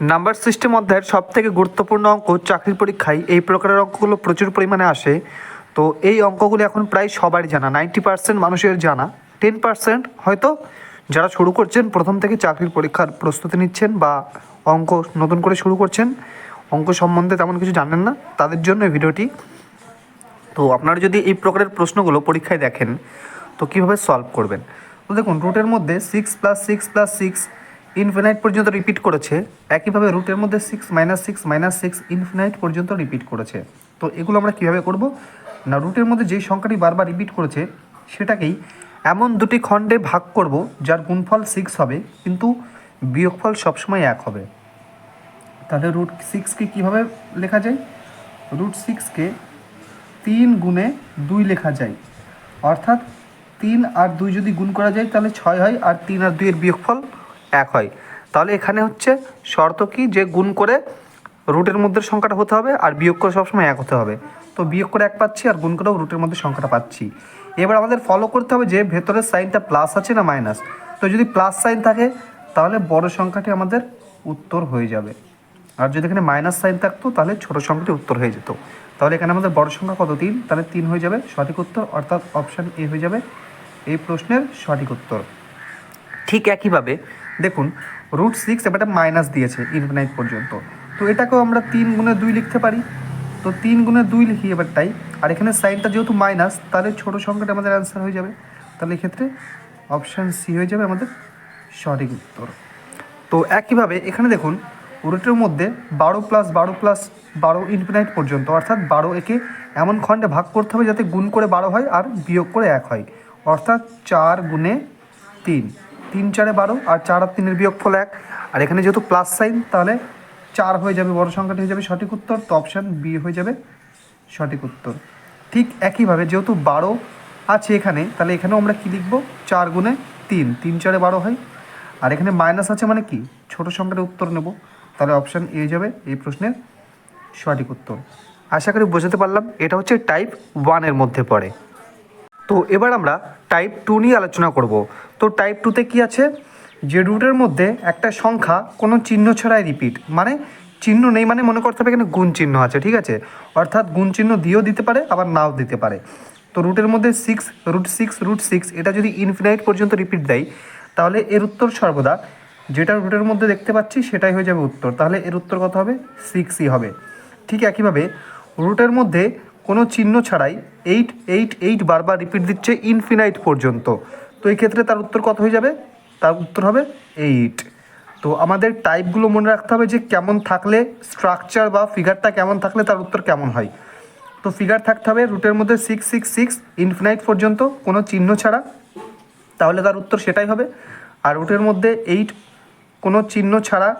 Number system অধ্যায়ের সব থেকে গুরুত্বপূর্ণ অঙ্ক চাকরির পরীক্ষায়। এই প্রকারের অঙ্কগুলো প্রচুর পরিমাণে আসে। তো এই অঙ্কগুলো এখন প্রায় সবারই জানা। নাইনটি পার্সেন্ট মানুষের জানা। টেন পার্সেন্ট হয়তো যারা শুরু করছেন, প্রথম থেকে চাকরির পরীক্ষার প্রস্তুতি নিচ্ছেন বা অঙ্ক নতুন করে শুরু করছেন, অঙ্ক সম্বন্ধে তেমন কিছু জানেন না, তাদের জন্য ভিডিওটি। তো আপনারা যদি এই প্রকারের প্রশ্নগুলো পরীক্ষায় দেখেন, তো কীভাবে সলভ করবেন? তো দেখুন, রুটের মধ্যে six plus six plus six infinite পর্যন্ত রিপিট করেছে, একইভাবে রুটের মধ্যে six minus six minus six infinite পর্যন্ত রিপিট করেছে। তো এগুলো আমরা কীভাবে করব? না রুটের মধ্যে যেই সংখ্যাটি বারবার রিপিট করেছে, সেটাকেই এমন দুটি খণ্ডে ভাগ করব, যার গুণফল সিক্স হবে, কিন্তু বিয়োগফল সবসময় এক হবে। তাহলে রুট সিক্সকে কীভাবে লেখা যায়? রুট সিক্সকে তিন গুণে দুই লেখা যায়। অর্থাৎ তিন আর দুই যদি গুণ করা যায়, তাহলে ছয় হয়, আর তিন আর দুইয়ের বিয়োগফল এক হয়। তাহলে এখানে হচ্ছে শর্ত কি? যে গুণ করে রুটের মধ্যে সংখ্যাটা হতে হবে আর বিয়োগ করে সবসময় এক হতে হবে। তো বিয়োগ করে এক পাচ্ছি আর গুণ করেও রুটের মধ্যে সংখ্যাটা পাচ্ছি। এবার আমাদের ফলো করতে হবে যে ভেতরের সাইনটা প্লাস আছে না মাইনাস তো যদি প্লাস সাইন থাকে, তাহলে বড় সংখ্যাটি আমাদের উত্তর হয়ে যাবে। আর যদি এখানে মাইনাস সাইন থাকতো, তাহলে ছোট সংখ্যাটি উত্তর হয়ে যেত। তাহলে এখানে আমাদের বড় সংখ্যা কত? তিন। তাহলে তিন হয়ে যাবে সঠিক উত্তর, অর্থাৎ অপশান এ হয়ে যাবে এই প্রশ্নের সঠিক উত্তর। ঠিক একইভাবে, দেখুন রুট সিক্স এবারটা মাইনাস দিয়েছে ইনফিনাইট পর্যন্ত। তো এটাকেও আমরা তিন গুণে দুই লিখতে পারি। তো তিন গুণে দুই লিখি এবারটাই আর এখানে সাইনটা যেহেতু মাইনাস তাহলে ছোট সংখ্যাটা আমাদের অ্যান্সার হয়ে যাবে। তাহলে এক্ষেত্রে অপশান সি হয়ে যাবে আমাদের সঠিক উত্তর। তো একইভাবে এখানে দেখুন রুটের মধ্যে বারো প্লাস বারো প্লাস বারো ইনফিনাইট পর্যন্ত, অর্থাৎ বারো একে এমন খণ্ডে ভাগ করতে হবে যাতে গুণ করে বারো হয় আর বিয়োগ করে এক হয়। অর্থাৎ চার গুণে তিন। তিন চারে বারো আর চার আর তিনের বিয়োগফল এক। আর এখানে যেহেতু প্লাস সাইন তাহলে চার হয়ে যাবে বড় সংখ্যাটি হয়ে যাবে সঠিক উত্তর, তো অপশান বি হয়ে যাবে সঠিক উত্তর। ঠিক একইভাবে যেহেতু বারো আছে এখানে, তাহলে এখানেও আমরা কী লিখব? চার গুণে তিন তিন চারে বারো হয়। আর এখানে মাইনাস আছে মানে কি? ছোট সংখ্যার উত্তর নেব। তাহলে অপশান এ যাবে এই প্রশ্নের সঠিক উত্তর। আশা করি বোঝাতে পারলাম। এটা হচ্ছে টাইপ ওয়ানের মধ্যে পড়ে। তো এবার আমরা টাইপ টু নিয়ে আলোচনা করব। তো টাইপ টুতে কি আছে? যে রুটের মধ্যে একটা সংখ্যা কোনো চিহ্ন ছাড়াই রিপিট মানে চিহ্ন নেই মানে মনে করতে হবে এখানে গুণ চিহ্ন আছে, ঠিক আছে? অর্থাৎ গুণ চিহ্ন দিয়েও দিতে পারে, আবার নাও দিতে পারে। তো রুটের মধ্যে six root six root six এটা যদি ইনফিনাইট পর্যন্ত রিপিট দেয় তাহলে এর উত্তর সর্বদা, যেটা রুটের মধ্যে দেখতে পাচ্ছি সেটাই হয়ে যাবে উত্তর। তাহলে এর উত্তর কত হবে? সিক্সই হবে। ঠিক একইভাবে রুটের মধ্যে কোনো চিহ্ন ছাড়াই এইট এইট এইট বারবার রিপিট দিচ্ছে ইনফিনাইট পর্যন্ত। তো এই ক্ষেত্রে তার উত্তর কত হয়ে যাবে? তার উত্তর হবে এইট তো আমাদের টাইপগুলো মনে রাখতে হবে যে কেমন থাকলে স্ট্রাকচার বা ফিগারটা কেমন থাকলে তার উত্তর কেমন হয়। তো ফিগার থাকতে হবে রুটের মধ্যে সিক্স সিক্স সিক্স ইনফিনাইট পর্যন্ত, কোনো চিহ্ন ছাড়া। তাহলে তার উত্তর সেটাই হবে। আর রুটের মধ্যে এইট কোনো চিহ্ন ছাড়া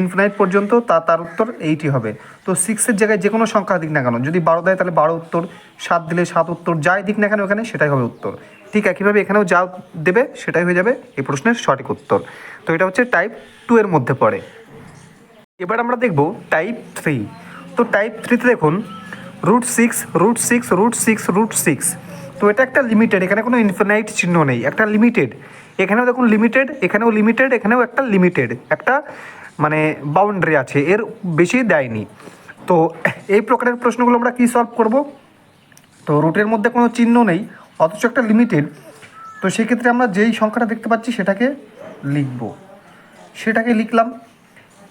ইনফিনাইট পর্যন্ত তা, তার উত্তর এইটই হবে। তো সিক্সের জায়গায় যে কোনো সংখ্যা দিক না কেন, যদি বারো দেয় তাহলে বারো উত্তর, সাত দিলে সাত উত্তর, যাই দিক না কেন ওখানে সেটাই হবে উত্তর। ঠিক একইভাবে এখানেও যা দেবে, সেটাই হয়ে যাবে এই প্রশ্নের সঠিক উত্তর। তো এটা হচ্ছে টাইপ টু এর মধ্যে পড়ে। এবার আমরা দেখব টাইপ থ্রি তো টাইপ থ্রিতে দেখুন root six root six root six root six তো এটা একটা লিমিটেড এখানে কোনো ইনফিনাইট চিহ্ন নেই, একটা লিমিটেড এখানেও দেখুন লিমিটেড এখানেও লিমিটেড এখানেও একটা লিমিটেড একটা মানে বাউন্ডারি আছে, এর বেশি দেয়নি। তো এই প্রকারের প্রশ্নগুলো আমরা কী সলভ করব? তো রুটের মধ্যে কোনো চিহ্ন নেই, অথচ একটা লিমিটেড তো সেক্ষেত্রে আমরা যেই সংখ্যাটা দেখতে পাচ্ছি, সেটাকে লিখব। সেটাকে লিখলাম।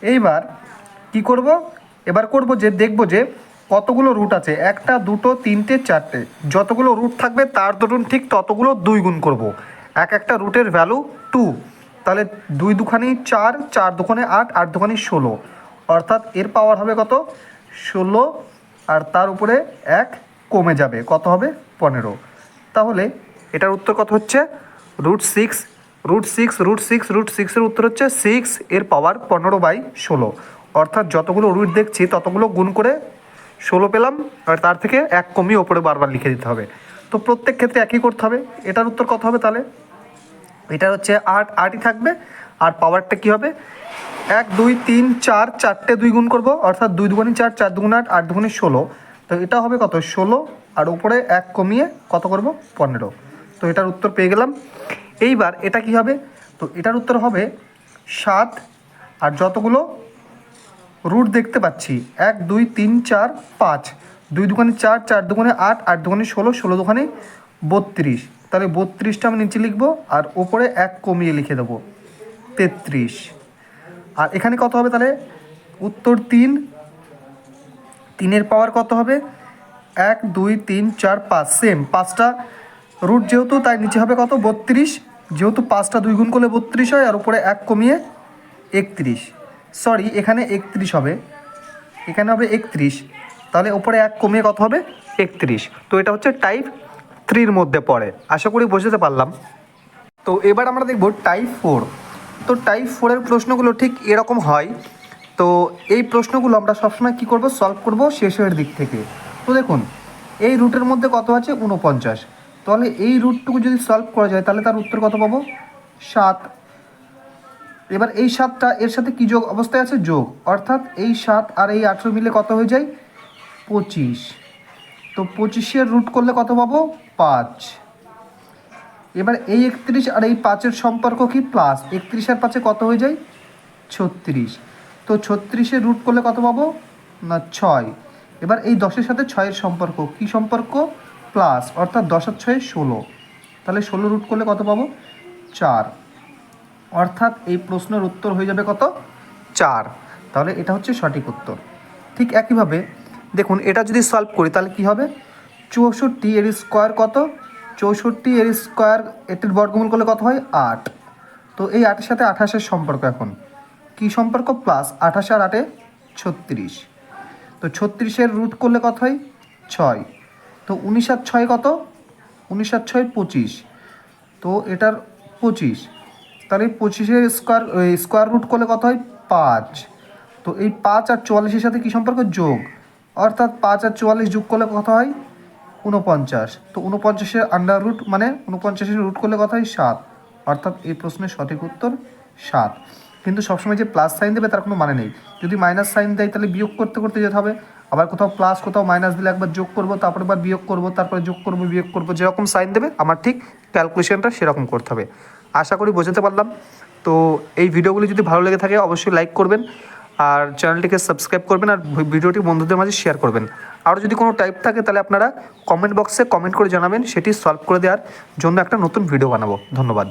এইবার কি করব? এবার করব যে, দেখব যে কতগুলো রুট আছে। একটা, দুটো, তিনটে, চারটে। যতগুলো রুট থাকবে, তার দরুন ঠিক ততগুলো দুই গুণ করব। এক একটা রুটের ভ্যালু টু তাহলে দুই দুখানি চার চার দুখানে আট আট দুখানি ষোলো। অর্থাৎ এর পাওয়ার হবে কত? ষোলো, আর তার উপরে এক কমে যাবে। কত হবে? পনেরো। তাহলে এটার উত্তর কত হচ্ছে? Root six root six root six root সিক্সের উত্তর হচ্ছে সিক্স এর পাওয়ার পনেরো বাই ষোলো। অর্থাৎ যতগুলো রুট দেখছি, ততগুলো গুণ করে ষোলো পেলাম, আর তার থেকে এক কমিয়ে ওপরে বারবার লিখে দিতে হবে। তো প্রত্যেক ক্ষেত্রে একই করতে হবে। এটার উত্তর কত হবে তাহলে? এটা হচ্ছে আট আটই থাকবে, আর পাওয়ারটা কি হবে? এক, দুই, তিন, চার, চারটে দুই গুণ করব, অর্থাৎ দুই দুগুণি চার চার দুগুণ আট আট দুগুণি ষোলো। তো এটা হবে কত? ষোলো, আর উপরে এক কমিয়ে কত করব? পনেরো। তো এটার উত্তর পেয়ে গেলাম। এইবার এটা কি হবে? তো এটার উত্তর হবে সাত, আর যতগুলো রুট দেখতে পাচ্ছি, এক, দুই, তিন, চার, পাঁচ। দুই দোকানে চার চার দোকানে আট আট দোকানে ষোলো ষোলো দোকানে বত্রিশ। তাহলে বত্রিশটা আমি নিচে লিখব আর ওপরে এক কমিয়ে লিখে দেবো। তেত্রিশ। আর এখানে কত হবে তাহলে? উত্তর তিন। তিনের পাওয়ার কত হবে? এক, দুই, তিন, চার, পাঁচ। সেম পাঁচটা রুট যেহেতু, তাই নিচে হবে কত? বত্রিশ। যেহেতু পাঁচটা দুই গুণ করলে বত্রিশ হয় আর উপরে এক কমিয়ে একত্রিশ। সরি এখানে একত্রিশ হবে। এখানে হবে একত্রিশ। তাহলে ওপরে এক কমিয়ে কত হবে? একত্রিশ। তো এটা হচ্ছে টাইপ থ্রির মধ্যে পড়ে। আশা করি বোঝাতে পারলাম। তো এবার আমরা দেখব টাইপ ফোর তো টাইপ ফোরের প্রশ্নগুলো ঠিক এরকম হয়। তো এই প্রশ্নগুলো আমরা সবসময় কী করব? সলভ করব শেষের দিক থেকে। তো দেখুন, এই রুটের মধ্যে কত আছে? উনপঞ্চাশ তাহলে এই রুটটুকু যদি সলভ করা যায়, তাহলে তার উত্তর কত পাবো? সাত। এবার এই সাতটা এর সাথে কী যোগ অবস্থায় আছে? যোগ। অর্থাৎ এই সাত আর এই আঠেরো মিলে কত হয়ে যায়? পঁচিশ। তো পঁচিশের রুট করলে কত পাবো? পাঁচ। এবার এই একত্রিশ আর এই পাঁচের সম্পর্ক কি? প্লাস একত্রিশ আর পাঁচে কত হয়ে যায়? ছত্রিশ। তো ছত্রিশের রুট করলে কত পাবো? না, ছয়। এবার এই দশের সাথে ছয়ের সম্পর্ক। কি সম্পর্ক? প্লাস অর্থাৎ দশ আর ছয়ে ষোলো। তাহলে ষোলো রুট করলে কত পাবো? চার। অর্থাৎ এই প্রশ্নের উত্তর হয়ে যাবে কত? চার। তাহলে এটা হচ্ছে সঠিক উত্তর। ঠিক একইভাবে দেখুন, এটা যদি সলভ করি, তাহলে কি হবে? চৌষট্টি এর স্কোয়ার কত? চৌষট্টি এর স্কোয়ার এটির বর্গমূল করলে কত হয়? আট। তো এই আটের সাথে আঠাশের সম্পর্ক এখন। কি সম্পর্ক? প্লাস আঠাশ আর আটে ছত্রিশ। তো ছত্রিশের রুট করলে কত হয়? ছয়। তো উনিশ আর ছয় কত? উনিশ আর ছয় পঁচিশ। তো এটার পঁচিশ। তাহলে পঁচিশের স্কোয়ার স্কোয়ার রুট করলে কত হয়? পাঁচ। তো এই পাঁচ আর চুয়াল্লিশের সাথে কী সম্পর্ক? যোগ। অর্থাৎ পাঁচ আর চুয়াল্লিশ যোগ করলে কত হয়? উনপঞ্চাশ তো উনপঞ্চাশের আন্ডার রুট মানে উনপঞ্চাশের রুট করলে কত হয়? সাত। অর্থাৎ এই প্রশ্নের সঠিক উত্তর সাত। কিন্তু সবসময় যে প্লাস সাইন দেবে তার কোনো মানে নেই। যদি মাইনাস সাইন দেয় তাহলে বিয়োগ করতে করতে যেতে হবে। আবার কোথাও প্লাস কোথাও মাইনাস দিলে একবার যোগ করব, তারপরে একবার বিয়োগ করব, তারপরে যোগ করব, বিয়োগ করব, যেরকম সাইন দেবে, আমার ঠিক ক্যালকুলেশনটা সেরকম করতে হবে। আশা করি বোঝাতে পারলাম। তো এই ভিডিওগুলি যদি ভালো লেগে থাকে, অবশ্যই লাইক করবেন। আর চ্যানেলটিকে সাবস্ক্রাইব করবেন আর ভিডিওটি বন্ধুদের মাঝে শেয়ার করবেন। আরও যদি কোনো টাইপ থাকে তাহলে আপনারা কমেন্ট বক্সে কমেন্ট করে জানাবেন, সেটি সলভ করে দেওয়ার জন্য একটা নতুন ভিডিও বানাবো। ধন্যবাদ।